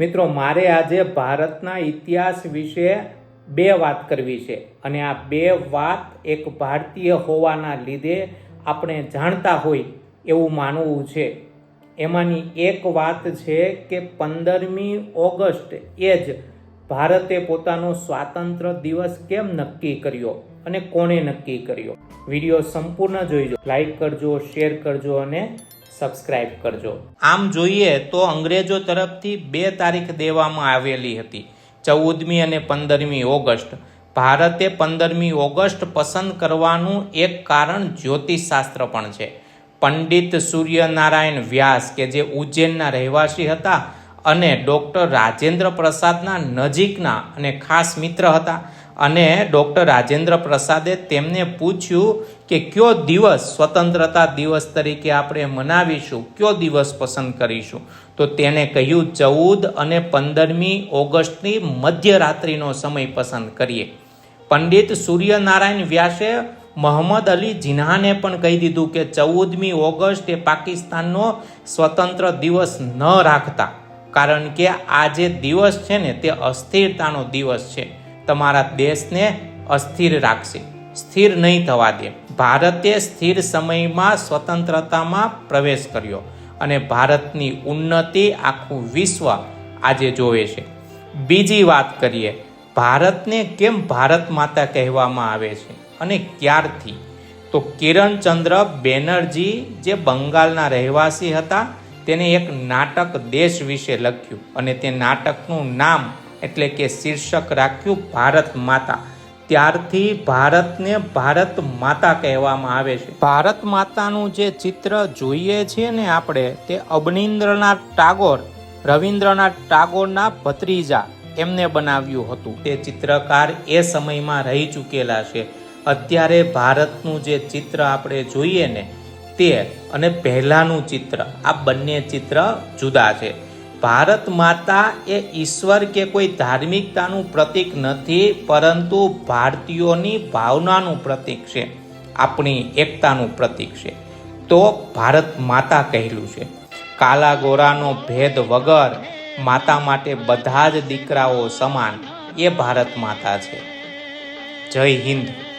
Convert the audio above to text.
મિત્રો, મારે આજે ભારતના ઇતિહાસ વિશે બે વાત કરવી છે અને આ બે વાત એક ભારતીય હોવાના લીધે આપણે જાણતા હોય એવું માનવું છે. એમાંની એક વાત છે કે પંદરમી ઓગસ્ટ એ જ ભારતે પોતાનો સ્વાતંત્ર્ય દિવસ કેમ નક્કી કર્યો અને કોણે નક્કી કર્યો? વીડિયો સંપૂર્ણ જોઈજો. લાઈક કરજો, શેર કરજો અને સબસ્ક્રાઇબ કરજો. આમ જોઈએ તો અંગ્રેજો તરફથી બે તારીખ દેવામાં આવેલી હતી, ચૌદમી અને પંદરમી ઓગસ્ટ. ભારતે પંદરમી ઓગસ્ટ પસંદ કરવાનું એક કારણ જ્યોતિષશાસ્ત્ર પણ છે. પંડિત સૂર્યનારાયણ વ્યાસ, કે જે ઉજ્જૈનના રહેવાસી હતા, અને ડૉક્ટર રાજેન્દ્ર પ્રસાદના નજીકના અને ખાસ મિત્ર હતા અને ડૉક્ટર રાજેન્દ્ર પ્રસાદે તેમને પૂછ્યું કે કયો દિવસ સ્વતંત્રતા દિવસ તરીકે આપણે મનાવીશું, કયો દિવસ પસંદ કરીશું? તો તેને કહ્યું, ચૌદ અને પંદરમી ઓગસ્ટની મધ્યરાત્રિનો સમય પસંદ કરીએ. પંડિત સૂર્યનારાયણ વ્યાસે મોહમ્મદ અલી જિન્હાને પણ કહી દીધું કે ચૌદમી ઓગસ્ટ એ પાકિસ્તાનનો સ્વતંત્ર દિવસ ન રાખતા, કારણ કે આ જે દિવસ છે ને તે અસ્થિરતાનો દિવસ છે. તમારા દેશને અસ્થિર રાખશે. સ્થિર નહીં થવા દે. ભારતે સ્થિર સમયમાં સ્વતંત્રતામાં પ્રવેશ કર્યો અને ભારતની ઉન્નતિ આખું વિશ્વ આજે જોવે છે. બીજી વાત કરીએ, ભારતને કેમ ભારત માતા કહેવામાં આવે છે અને ક્યારથી? તો કિરણચંદ્ર બેનર્જી જે બંગાળના રહેવાસી હતા, તેને એક નાટક દેશ વિશે લખ્યું અને તે નાટકનું નામ એટલે કે શીર્ષક રાખ્યું ભારત માતા. ત્યારથી ભારતને ભારત માતા કહેવામાં આવે છે. ભારત માતાનું જે ચિત્ર જોઈએ છીએ ને આપણે, તે અબનિન્દ્રનાથ ટાગોર, રવિન્દ્રનાથ ટાગોરના ભત્રીજા એમને બનાવ્યું હતું. તે ચિત્રકાર એ સમયમાં રહી ચૂકેલા છે. અત્યારે ભારતનું જે ચિત્ર આપણે જોઈએ ને, તે અને પહેલાંનું ચિત્ર, આ બંને ચિત્ર જુદા છે. ભારત માતા એ ઈશ્વર કે કોઈ ધાર્મિકતાનું પ્રતીક નથી, પરંતુ ભારતીયોની ભાવનાનું પ્રતીક છે, આપણી એકતાનું પ્રતીક છે. તો ભારત માતા કહેલું છે. કાલા ગોરાનો ભેદ વગર માતા માટે બધા જ દીકરાઓ સમાન, એ ભારત માતા છે. જય હિન્દ.